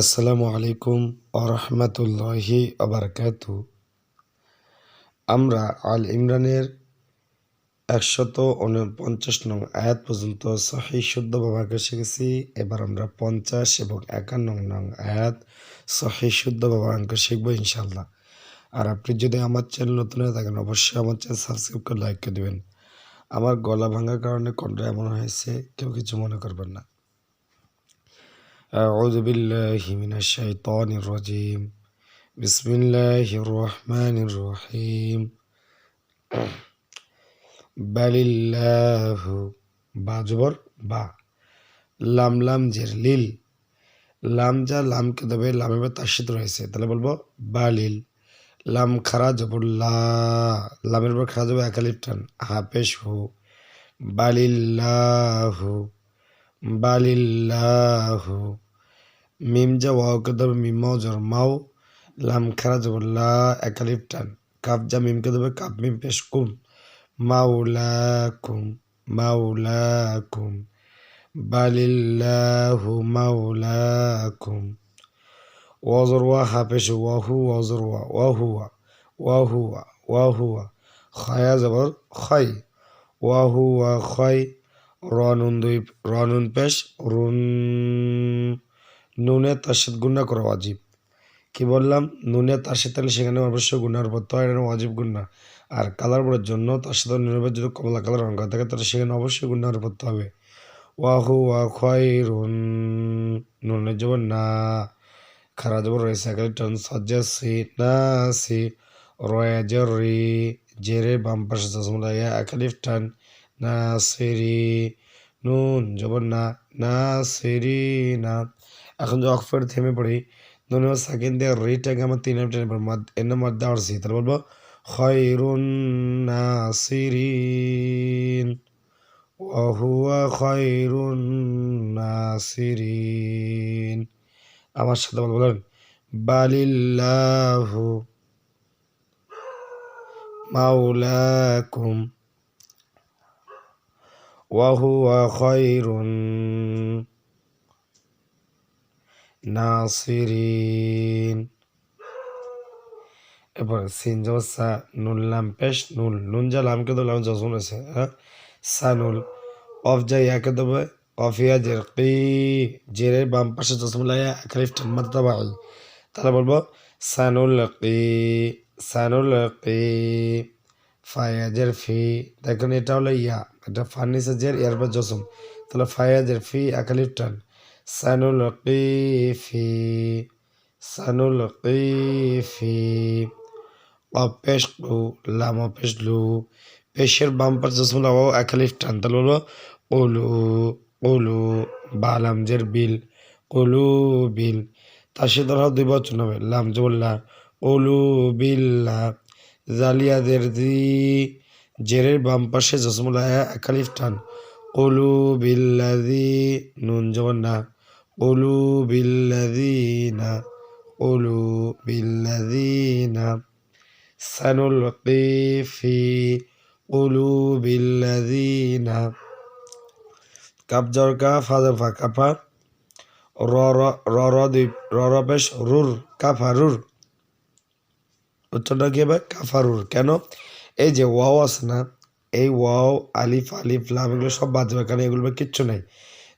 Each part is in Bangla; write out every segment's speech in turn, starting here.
আসসালামু আলাইকুম আরহামতুল্লাহি আবরকাত আমরা আল ইমরানের একশত উনপঞ্চাশ নং আয়াত পর্যন্ত সহি শুদ্ধ বাবাকে শিখেছি। এবার আমরা পঞ্চাশ এবং একান্ন নং আয়াত সহি শুদ্ধ বাবাকে শিখব ইনশাল্লাহ আর আপনি যদি আমার চ্যানেল নতুন হয়ে থাকেন, অবশ্যই আমার চ্যানেল সাবস্ক্রাইব করে লাইক করে দেবেন। আমার গলা ভাঙার কারণে কণ্ঠ এমন হয়েছে, কেউ কিছু মনে করবেন না। أعوذ بالله من الشيطان الرجيم بسم الله الرحمن الرحيم بل الله বা জবর বা লাম লাম জের লিল লাম যা লামকে দেবে লামে বা তাসিদ রয়েছে তাহলে বলবো বালিল লাম খারা জবর লা লামের পর খারা যাবে একালিপ টান হাফেশ হু বালিল্লাহু বালিল্লাহু মিম যা ওয়াওকে দেবে মিম জর মাও লাম খারা যাব লা একালিপ টান কাপ যা মিমকে দেবে, কাপ মিম পেশ কুম। মাউলাকুম মাউলাকুম বালিল্লাহু মাউলাকুম ওয়াজর ওয়া হাফেশ ওয়াহু ওয়াজর ওয়া ওয়াহুয়া ওয়াহুয়া ওয়াহুয়া। খয়া জবর খয় ওয়াহুয়া খয় রনুন দুই, রনুন পেশ, রুন নুনে তার সাথে গুণা করা অজীব কি বললাম? নুনে তার সাথে তাহলে সেখানে অবশ্যই গুণার পর তো এটা অজীব গুণা আর কালার বোর্ডের জন্য তার সাথে নির্ভর যদি কমলা কালার রঙ করা থাকে, তাহলে সেখানে অবশ্যই গুণার পড়তে হবে। ওয়াহু ওয়া খয় রুন নুনের জবর না। খারা জবর রয়েছে একালি টন সজ্জা সি না সি। রয়া জর। জেরে বাম পাশে চশমা একালিফ টান না সেরি। নুন জবর না না সিরি না। এখন যে অক্সফোর্ড থেমে পড়ি দুনিয়া সেকেন্ড দিয়ে রিটাকে আমার তিন টেনে পড়ি। এর নাম মধ্যে আসছি তাহলে বলব, খয়রুন নাসিরিন ওহুয়া খয়রুন নাসিরিন। আমার সাথে বলেন, বালিল্লাহু মাওলাকুম ওয়াহুয়া খয়রুন নাসিরিন। এবার সিন জসা নুল লাম পেশ, নুল, নুন যা লামকে তো লাম জসুন আছে হ্যাঁ? সানুল অফ যা ইয়াকে দেবে, অফ ইয়া জের কি জেরের বাম পাশে জসম লাইয়া আখরিফ টানমাত তাবাই তাহলে বলব সানুল কি সানুল কি ফায়াজের ফি দেখেন এটা হলো ইয়া, এটা ফার্নিচার জের ইয়ার পর জসম তাহলে ফায়াজের ফি আকালিফ টান سنلقي في سنلقي في অপেশলু লাম অপেশলু পেশের বাম পার জসমুল আওয়াও একালিফ টান তাহলে হলো ওলু ওলু বালামজের বিল ওলু বিল তার সাথে ধরা দুই বচন হবে লাম জবল্লা ওলু বিল্লা জালিয়াদের দি জেরের বাম পাশে জসমুল আয়া একালিফ টান ওলু বিল্লাদি নুন জবর না قلوب الذين قلوب الذين سنلقي في قلوب الذين কাপ জর কাফ হাজার ফা কাফা র র র দুই র র বেশ রুর কাফা রুর উচ্চারণটা কি হবে কাফারুর কেন এই যে ওয়াও আছে না এই ওয়াও আলিফ আলিফ লাম এগুলো সব বাদ যাবে কারণ এগুলো কিচ্ছু নেই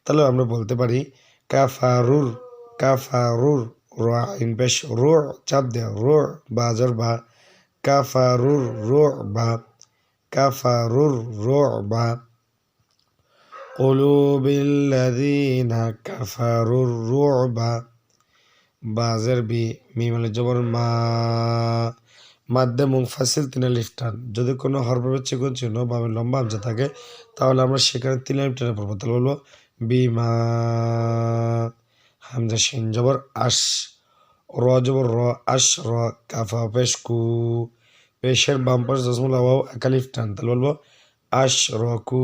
তাহলে আমরা বলতে পারি কাফারুর কাফারুর রোয়া ইন পেশ রু চাপ দে রু বাজর বা কাফারুর রু বা কাফারুর রু বা قلوب الذين كفروا الرعب বাজের বি মিমাল জবর মা মাধ্যে মুংফাসিল তিনে লিফটান যদি কোনো হরপ্রবের চিকন চিহ্ন বা লম্বা আমজা থাকে তাহলে আমরা সেখানে তিন লিফটানে পড়বো তাহলে বলবো বিমা। হামজা শিন জবর আশ র জবর র আশ র কাফা পেশ কু। পেশের বাম পাশ জসমুল আবাও একালিফ টান, তাহলে বলব আশ র কু।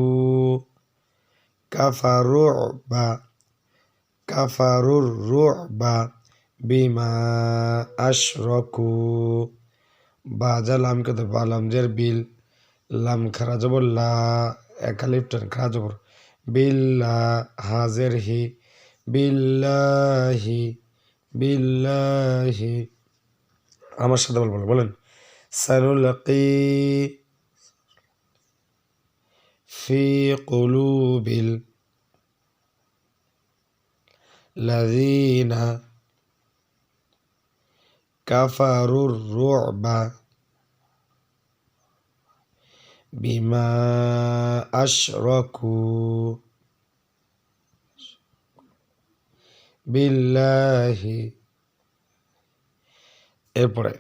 কাফারু বা কাফারুর রু বা, বিমা আশ রকু বাজা লামকে তো বালামজের বিল, লাম খারা জবর লা, একালিফ টান খারা জবর। বিল্লা হাজের হি বিল্লাহি বিল্লাহি। আমার সাথে বলব বলেন। সানুলাকি ফি কুলুবিল লাযিনা কাফারুর রু'বা। বিমা আশরাকু বিল্লাহি এরপরে,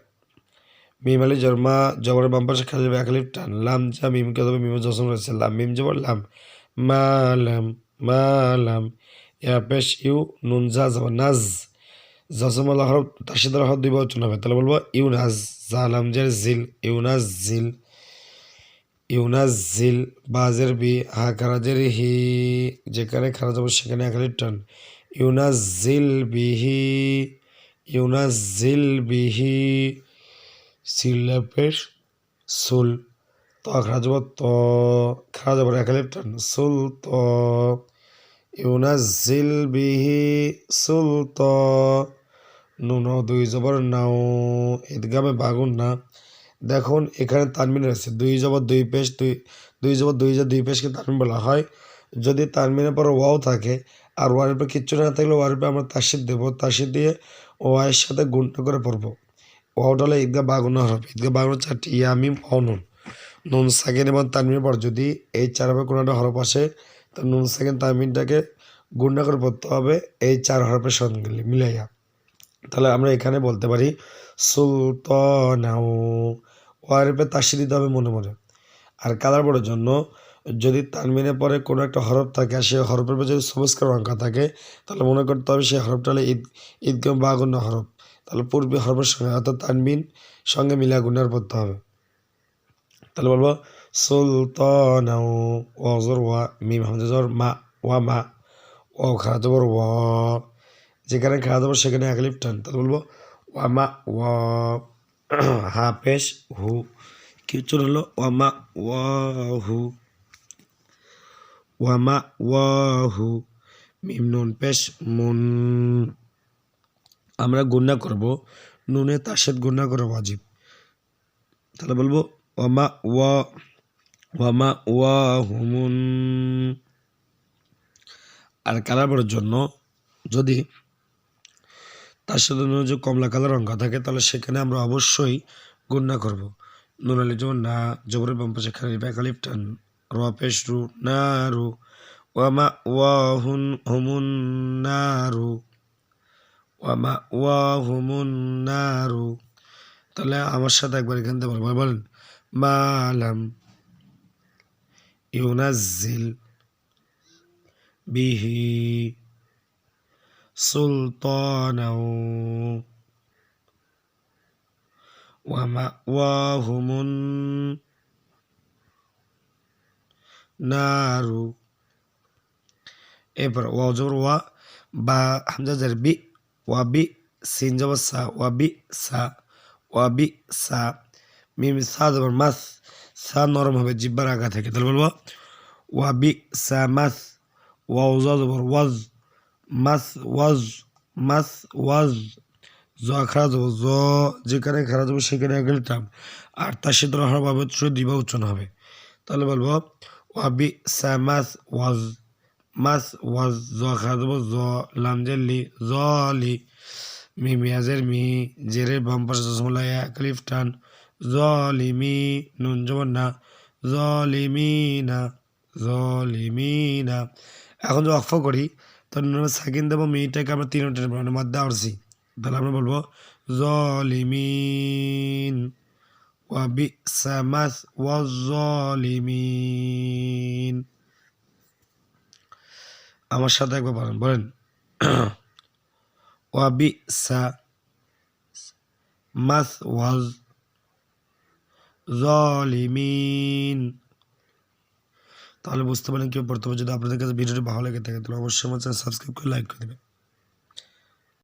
মিম আলী জন্মা জবরের বাম পাশে খালি একালিফ টান, লাম যা মিমকে তবে মিম জসম রয়েছে, লাম মিম জবর, লাম মা লাম মা লাম ইয়া পেশ, ইউ, নুন, জা জবর নাজ, জসম আল্লাহ হরফ সাথে হরফ দুই বচন হবে, তাহলে বলব ইউনাজ জালাম জের, জিল ইউনাজ জিল। ইউনাজ জিল বাজের বি হা খারাজের হি যেখানে খারাজ হবে সেখানে একালিফ টান। ইউনাজিল বিহি ইউনাজিল বিহি, সিলেপের সুল ত খারা যাব ত খারা যাব একালিপ টান। সুল ত ইউনাজিল বিহি, সুল ত, নুন দুই জবর নাও ঈদগামে বাগুন না। দেখুন, এখানে তানমিন রয়েছে। দুই জবর দুই পেশ, দুই দুই জবর দুই যা দুই পেশকে তানমিন বলা হয়। যদি তানমিনের পর ওয়াও থাকে আর ওয়ারের পর কিচ্ছু না থাকলে ওয়ারের পর আমরা তাসিদ দেবো। তাসিদ দিয়ে ওয়াইয়ের সাথে গুণটা করে পড়ব। ওয়াওটা হলে ঈদগা বাগুনা হবে ঈদগা বাগুনা চারটি ইয়ামিম ও নুন। সেকেন্ড এবং তানমিনের পর যদি এই চার হবে কোনো একটা হরফ আসে, তো নুন সেকেন্ড তানমিনটাকে গুণটা করে পড়তে হবে এই চার হরফের সঙ্গে মিলাইয়া। তাহলে আমরা এখানে বলতে পারি সুলতানাও ওয়ারের পর তাসিদ দিতে হবে মনে মনে। আর কালার বোর্ডের জন্য যদি তানমিনের পরে কোনো একটা হরফ থাকে আর সেই হরফের পরে যদি সবস্কার অঙ্কা থাকে, তাহলে মনে করতে হবে সেই হরফটা হলে ঈদ ঈদগাম বা গুণ্য হরফ। তাহলে পূর্বে হরফের সঙ্গে অর্থাৎ তানবিন সঙ্গে মিলা গুণার পড়তে হবে। তাহলে বলব, সুলতান ওয়াজর ওয়া, মিম হামজাজর মা, ওয়া, মা, ও খারাপ জবর ওয়া। যেখানে খারাপ জবর সেখানে একলিপ টান। তাহলে বলব, ওয়া, মা, ওয়া। হা পেশ হু কি চলে হলো ওয়া মা ওয়া হু ওয়ামা ওয়াহু মিম নুন পেশ মুন আমরা গুণা করব, নুনে তার সাথে গুণা করা ওয়াজিব তাহলে বলব ওয়ামা ওয়া ওয়ামা ওয়া হুমুন আর কালার পরের জন্য, যদি তার সাথে নুন যে কমলা কালার অঙ্কা থাকে, তাহলে সেখানে আমরা অবশ্যই গুণা করব। নুন আলী যেমন না, জবরের বাম পাশে খালি ব্যাকালিপ টান রপেশরু নারু ওয়ামা ওয়াহুন হুমুন নারু ওয়ামা ওয়াহুমুন নারু তাহলে আমার সাথে একবার এখান থেকে বলব, বলেন মালাম ইউনাজিল বিহি সুলতানাও ومأواهم নারু এরপর ওয়া জবর ওয়া বা হামজা জার বি ওয়া বি সিন জবর সা ওয়া বি সা ওয়া বি সা মিম সা জবর মাস সা নরম হবে জিব্বার আগা থেকে তাহলে বলবো ওয়া বি সা মাস ওয়া ওজা জবর ওয়াজ মাস ওয়াজ মাস ওয়াজ, জ খারাপ যাব জ যেখানে খারাপ যাব সেখানে গেলে টান আর তার সাথে হবে দিবা উচ্চারণ হবে। তাহলে বলব, ওয়াবি সামাস ওয়াজ, মাস ওয়াজ, জ খাদব জ লাম জেল্লি জ লি, মি মিয়াজের মি জেরের বাম পাশে জসমলাই ক্লিফ টান জলিমি নুন জবর না জলিমিনা জলিমিনা এখন যদি অক্ষ করি তো নুন সাকিন দেবো মিটাকে আমরা তিন টেন মধ্যে আসছি তাহলে আমরা বলবো জলিমিন وبئس مثوى الظالمين আমার সাথে একবার বলেন বলেন ওয়াবিসা মাসওয়াজ জলিমিন তাহলে বুঝতে পারেন কেউ পড়তে হবে যদি আপনাদের কাছে ভিডিওটি ভালো লেগে থাকে, তাহলে অবশ্যই আমার চ্যানেল সাবস্ক্রাইব করে লাইক করে দেবেন।